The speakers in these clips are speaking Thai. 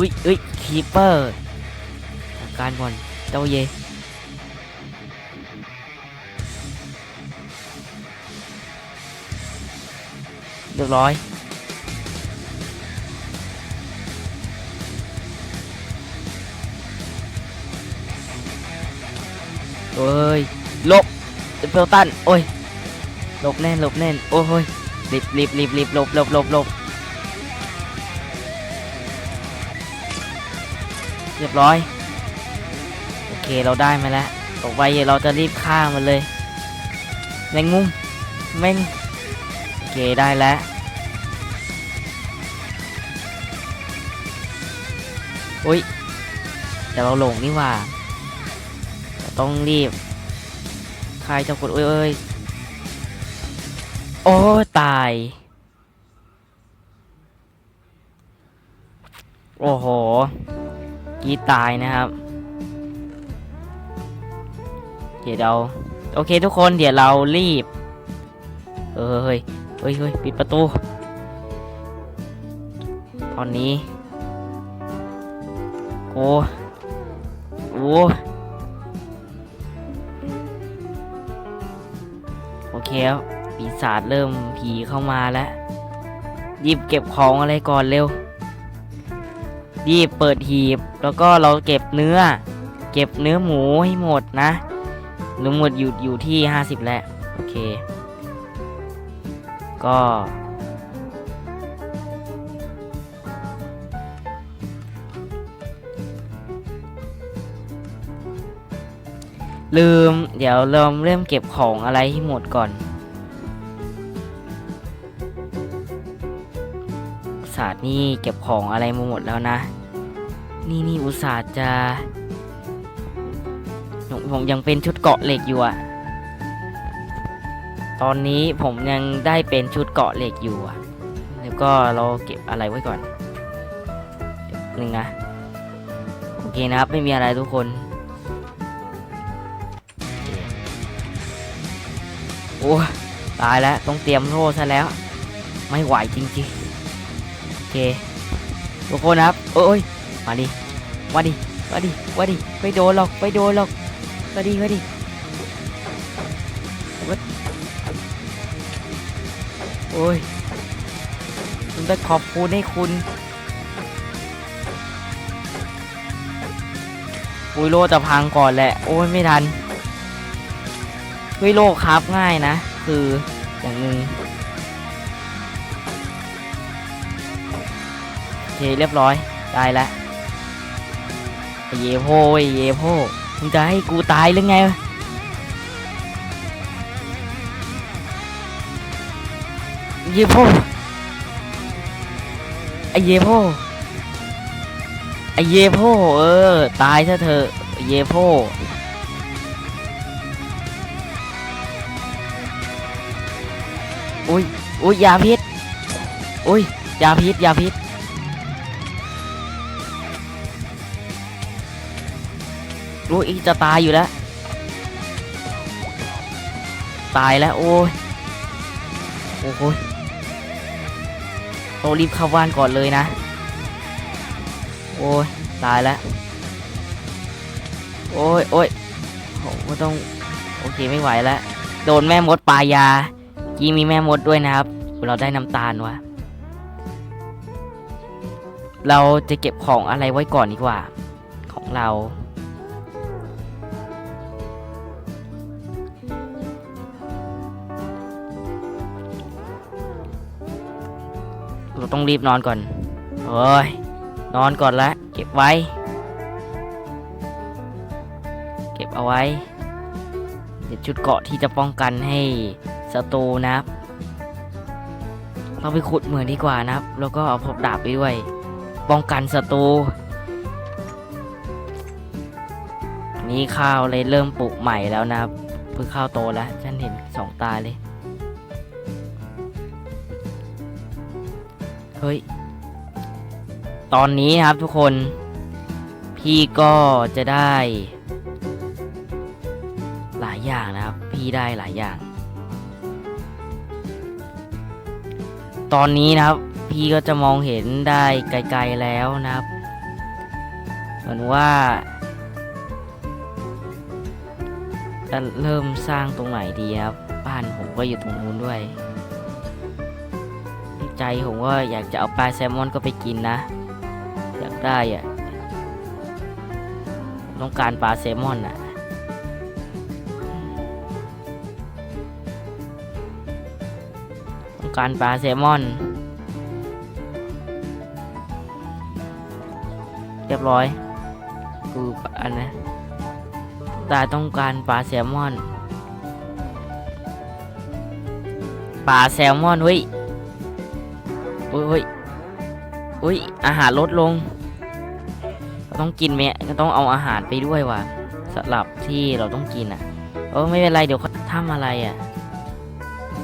อุ้ยอุ้ยคีเปอร์การก่อนเจ้าเยเรียบร้อยเอ้ยลบเปลตันโอ้ยลบแน่นลบแน่นโอ้ยรีบรีบรีบรีบลบลบลบลบ เรียบร้อย โอเคเราได้มาแล้วต่อไปเราจะรีบฆ่ามันเลยแมงมุมแมงโอเคได้แล้วอุ้ยแต่เราหลงนี่ว่าเราต้องรีบใครจะกดเอ้ยเอ้ยโอ้ตาย โอ้โห กรีดตายนะครับเดี๋ยวเราโอเคทุกคนเดี๋ยวเรารีบเออเฮ้ยเฮ้ยเฮ้ยปิดประตู ตอนนี้โอ้โอ้โอเคครับปีศาจเริ่มผีเข้ามาแล้วหยิบเก็บของอะไรก่อนเร็ว หยิบเปิดหีบ แล้วก็เราเก็บเนื้อ เก็บเนื้อหมูให้หมดนะเนื้อหมดอยู่อยู่ที่ 50 แล้ว โอเค ก็ ลืม เดี๋ยวเราเริ่มเก็บของอะไรให้หมดก่อนอุตสาห์นี่เก็บของอะไรมาหมดแล้วนะ นี่นี่อุตส่าห์จะผมผมยังเป็นชุดเกาะเหล็กอยู่อะตอนนี้ผมยังได้เป็นชุดเกาะเหล็กอยู่อะแล้วก็เราเก็บอะไรไว้ก่อนหนึ่งนะ โอเคนะครับ ไม่มีอะไรทุกคน โอ้ตายแล้ว ต้องเตรียมโทษซะแล้ว ไม่ไหวจริงๆ โอเค ทุกคนครับ โอ้ย มาดิมาดิมาดิมาดิไม่โดนหรอกไม่โดนหรอกมาดิมาดิวัดโอ้ยผมจะขอบคุณให้คุณปุยโลจะพังก่อนแหละ โอ้ยไม่ทันเฮ้ยโลครับง่ายนะ คืออย่างหนึ่งโอเคเรียบร้อย ได้แล้ว เยโพเยโพมึงจะให้กูตายหรือไงเยโพไอเยโพไอเยโพเออ ตายซะเถอะเยโพอุ้ยอุ้ยยาพิษอุ้ยยาพิษยาพิษ รู้อีกจะตายอยู่แล้ว ตายแล้ว โอ้ย โอ้โหยต้องรีบเข้าบ้านก่อนเลยนะ โอ้ย ตายแล้ว โอ้ยโอ้ยโอ้ไม่ต้อง โอเคไม่ไหวแล้ว โดนแม่มดปายา กี้มีแม่มดด้วยนะครับ เราได้น้ำตาลวะเราจะเก็บของอะไรไว้ก่อนดีกว่า ของเรา ต้องรีบนอนก่อน โอ้ย นอนก่อนละเก็บไว้ เก็บเอาไว้ เดี๋ยวชุดเกาะที่จะป้องกันให้ศัตรูนะครับ เราไปขุดเหมืองดีกว่านะครับ แล้วก็เอาพบดาบไปด้วย ป้องกันศัตรู นี้ข้าวเลยเริ่มปลูกใหม่แล้วนะครับเพิ่งข้าวโตแล้ว ฉันเห็นสองตาเลย เฮ้ย ตอนนี้นะครับทุกคน พี่ก็จะได้ หลายอย่างนะครับ พี่ได้หลายอย่าง ตอนนี้นะครับ พี่ก็จะมองเห็นได้ไกลๆแล้วนะครับ เหมือนว่าจะเริ่มสร้างตรงไหนดีครับ บ้านผมก็อยู่ตรงนู้นด้วย ใจผมก็อยากจะเอาปลาแซลมอนก็ไปกินนะ อยากได้อะต้องการปลาแซลมอนอะต้องการปลาแซลมอน เรียบร้อยกูอันนะตาต้องการปลาแซลมอนปลาแซลมอนเฮ้ย อุ้ยเฮ้ยอุ้ยอาหารลดลงเราต้องกินไหมก็ต้องเอาอาหารไปด้วยว่ะสำหรับที่เราต้องกินอะเออไม่เป็นไรเดี๋ยวเขาทำอะไรอะ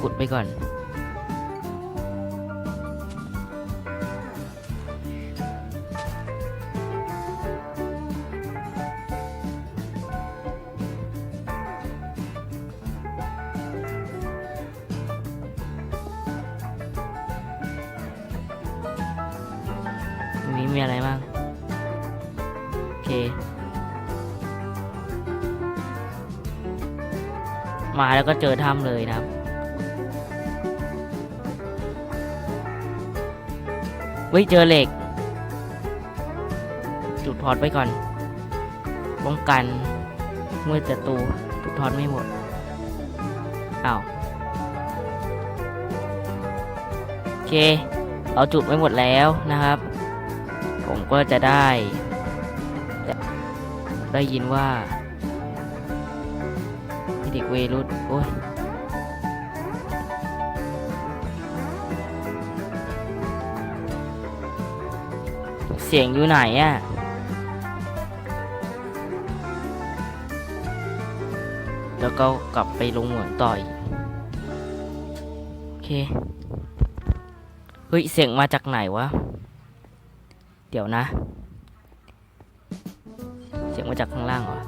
กุดไปก่อน มาแล้วก็เจอถ้ำเลยนะครับ เฮ้ย เจอเหล็ก จุดทอดไว้ก่อน ป้องกันเมื่อศัตรูจุดทอดไม่หมดอ้าวโอเค เราจุดไว้หมดแล้วนะครับ ผมก็จะได้ ได้ยินว่า ด็กเวรุษโอ้ยเสียงอยู่ไหนอะแล้วก็กลับไปลงเหมืองต่อยโอเค เฮ้ย เสียงมาจากไหนวะ เดี๋ยวนะ เสียงมาจากข้างล่างเหรอ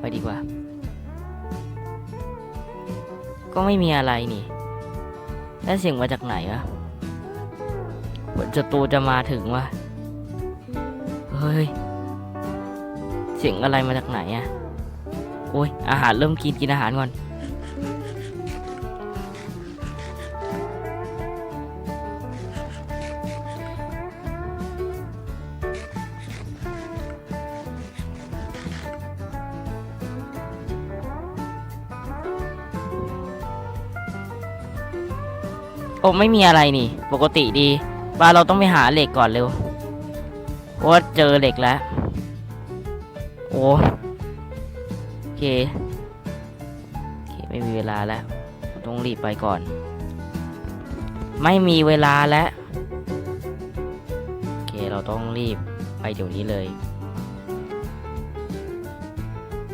ไปดีกว่า ก็ไม่มีอะไรนี่ แล้วเสียงมาจากไหนวะเหมือนศัตรูจะมาถึงวะเฮ้ย เสียงอะไรมาจากไหนอะโอ้ยอาหารเริ่มกินกินอาหารก่อน อ้ไม่มีอะไรนี่ ปกติดีว่าเราต้องไปหาเหล็กก่อนเร็วเพราะว่าเจอเหล็กแล้ว โอ้โอเคโอเค ไม่มีเวลาแล้ว ต้องรีบไปก่อน ไม่มีเวลาแล้วโอเคเราต้องรีบไปเดี๋ยวนี้เลย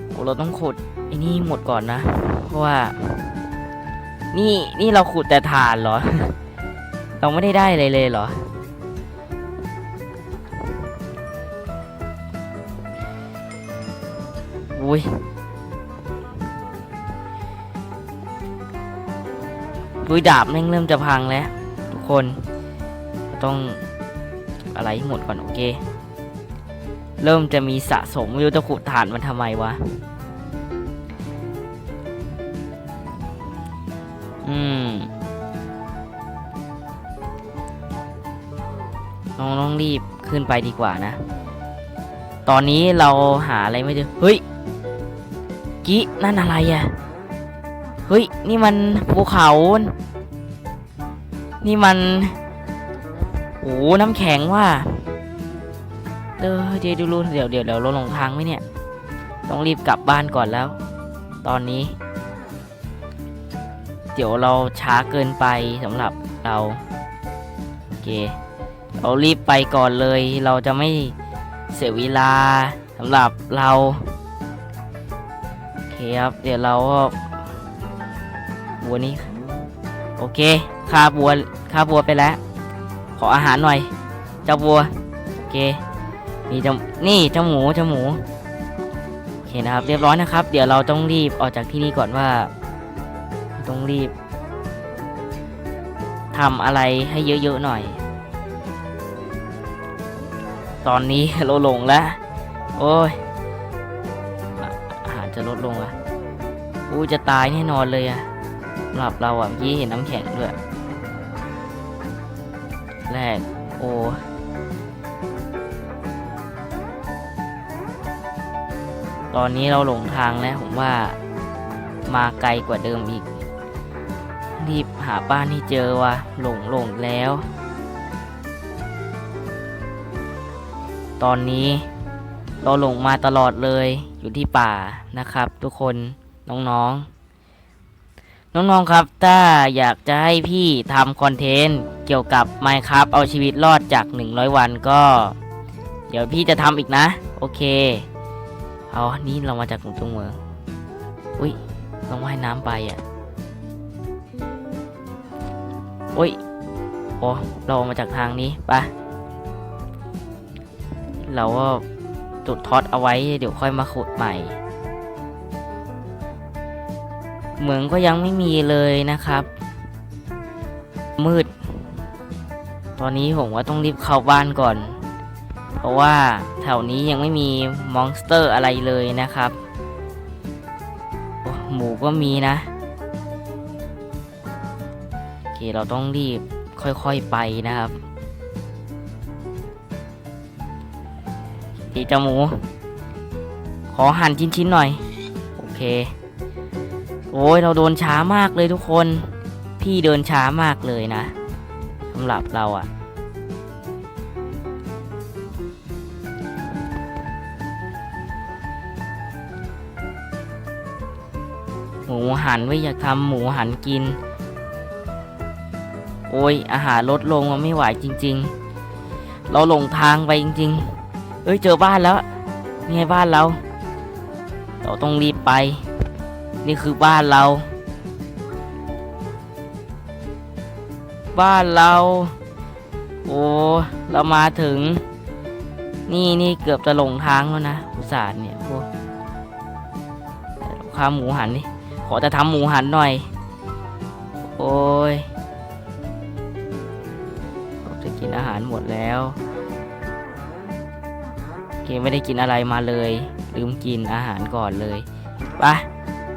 โอ้เราต้องขุดไอ้นี่หมดก่อนนะ เพราะว่า นี่นี่เราขุดแต่ฐานเหรอ เราไม่ได้ได้อะไรเลยเหรอ อุ้ยอุ้ยดาบแม่งเริ่มจะพังแล้ว ทุกคนต้องอะไรให้หมดก่อนโอเค เริ่มจะมีสะสมไม่รู้จะขุดฐานมันทำไมวะ อืมน้องต้องรีบขึ้นไปดีกว่านะ ตอนนี้เราหาอะไรไม่เจอ เฮ้ย กินั่นอะไรอะ่ะเฮ้ย นี่มันภูเขา นี่มันโอ้น้ำแข็งว่ะเออเดี๋ยวดูเดี๋ยวเดี๋ยวเดี๋ยวเราลงทางไหมเนี่ย ต้องรีบกลับบ้านก่อนแล้ว ตอนนี้ ดี๋ยวเราช้าเกินไปสำหรับเราโอเคเรารีบไปก่อนเลย เราจะไม่เสียเวลาสำหรับเราโอเคครับเดี๋ยวเราก็บัวนี้โอเคฆ่าบัวฆ่าบัวไปแล้ว ขออาหารหน่อย เจ้าบัวโอเคนี่เจ้านี่เจ้าหมูเจ้าหมูโอเคนะครับ เรียบร้อยนะครับ เดี๋ยวเราต้องรีบออกจากที่นี่ก่อนว่า ต้องรีบทำอะไรให้เยอะๆหน่อย ตอนนี้เราหลงแล้ว โอ้ย อาหารจะลดลงอะอู้จะตายแน่นอนเลยอะสำหรับเราอะเมื่อกี้เห็นน้ำแข็งด้วย แรก โอ้ตอนนี้เราหลงทางแล้วผมว่ามาไกลกว่าเดิมอีก รีบหาบ้านให้เจอว่ะหลงหลงแล้ว ตอนนี้เราหลงมาตลอดเลยอยู่ที่ป่านะครับ ทุกคนน้องๆ น้องๆครับ ถ้าอยากจะให้พี่ทำคอนเทนต์เกี่ยวกับ Minecraft เอาชีวิตรอดจาก 100 วันก็ เดี๋ยวพี่จะทำอีกนะ โอเค เอา นี่เรามาจากหนุ่มตรงเมือง อุ้ยต้องว่ายน้ำไปอะ อุ้ยโอ้เรามาจากทางนี้ไปเราก็จุดท็อตเอาไว้เดี๋ยวค่อยมาขุดใหม่ เหมืองก็ยังไม่มีเลยนะครับ มืด ตอนนี้ผมว่าต้องรีบเข้าบ้านก่อน เพราะว่าแถวนี้ยังไม่มีมอนสเตอร์อะไรเลยนะครับหมูก็มีนะ เคเราต้องรีบค่อยๆไปนะครับ ดีจ้าหมู ขอหั่นชิ้นๆหน่อย โอเค โอ้ยเราโดนช้ามากเลยทุกคน พี่เดินช้ามากเลยนะสำหรับเราอะหมูหันไว้อยากทำหมูหันกิน โอ้ยอาหารลดลงมันไม่ไหวจริง ๆ เราหลงทางไปจริง ๆ เอ้ยเจอบ้านแล้วนี่ไงบ้านเรา เราต้องรีบไป นี่คือบ้านเรา บ้านเรา โอ้เรามาถึง นี่นี่เกือบจะหลงทางแล้วนะอุตส่าห์เนี่ยโอ้ข้าหมูหันนี่ขอจะทำหมูหันหน่อย โอ้ยาหารหมดแล้วโอเคไม่ได้กินอะไรมาเลย ลืมกินอาหารก่อนเลยไป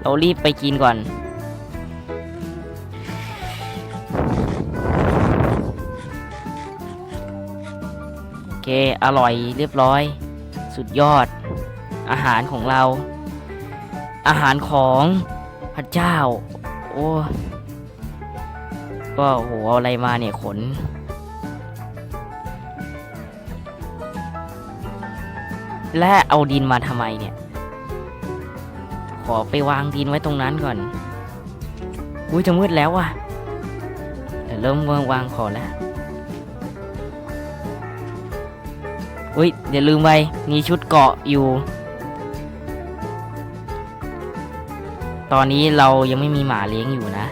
เรารีบไปกินก่อนโอเคอร่อยเรียบร้อย สุดยอด อาหารของเรา อาหารของพระเจ้า โอ้ ก็โหเอาอะไรมาเนี่ยขน และเอาดินมาทำไมเนี่ย ขอไปวางดินไว้ตรงนั้นก่อน อุ้ยจะมืดแล้วว่ะเดี๋ยวเริ่มวางวางขอแล้ว อุ้ยอย่าลืมไปมีชุดเกาะอยู่ ตอนนี้เรายังไม่มีหมาเลี้ยงอยู่นะ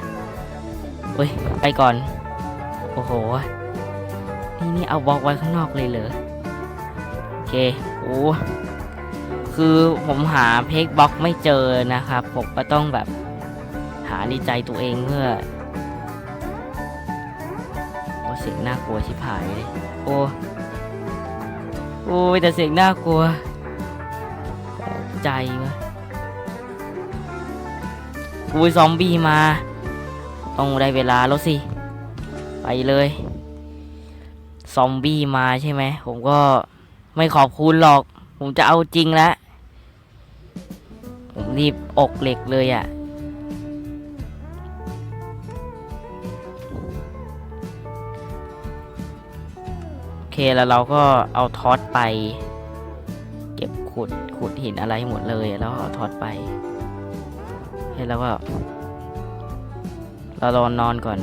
เฮ้ยไปก่อน โอ้โห นี่นี่เอาบล็อกไว้ข้างนอกเลยเหรอ เคโอ้คือผมหาเพกบล็อกไม่เจอนะครับ ผมก็ต้องแบบหาในใจตัวเองเพื่อโอ้เสียงน่ากลัวชิบหายเลยโอ้โอ้ยแต่เสียงน่ากลัวใจวะอุ้ยซอมบี้มา ต้องได้เวลาแล้วสิ ไปเลย ซอมบี้มาใช่ไหม ผมก็ ไม่ขอบคุณหรอก ผมจะเอาจริงแล้ว ผมรีบอกเหล็กเลยอะ่ะ โอเคแล้วเราก็เอาทอตไป เก็บขุดขุดหินอะไรหมดเลยแล้วเอาทอตไปให้แล้วก็เรารอนอนก่อน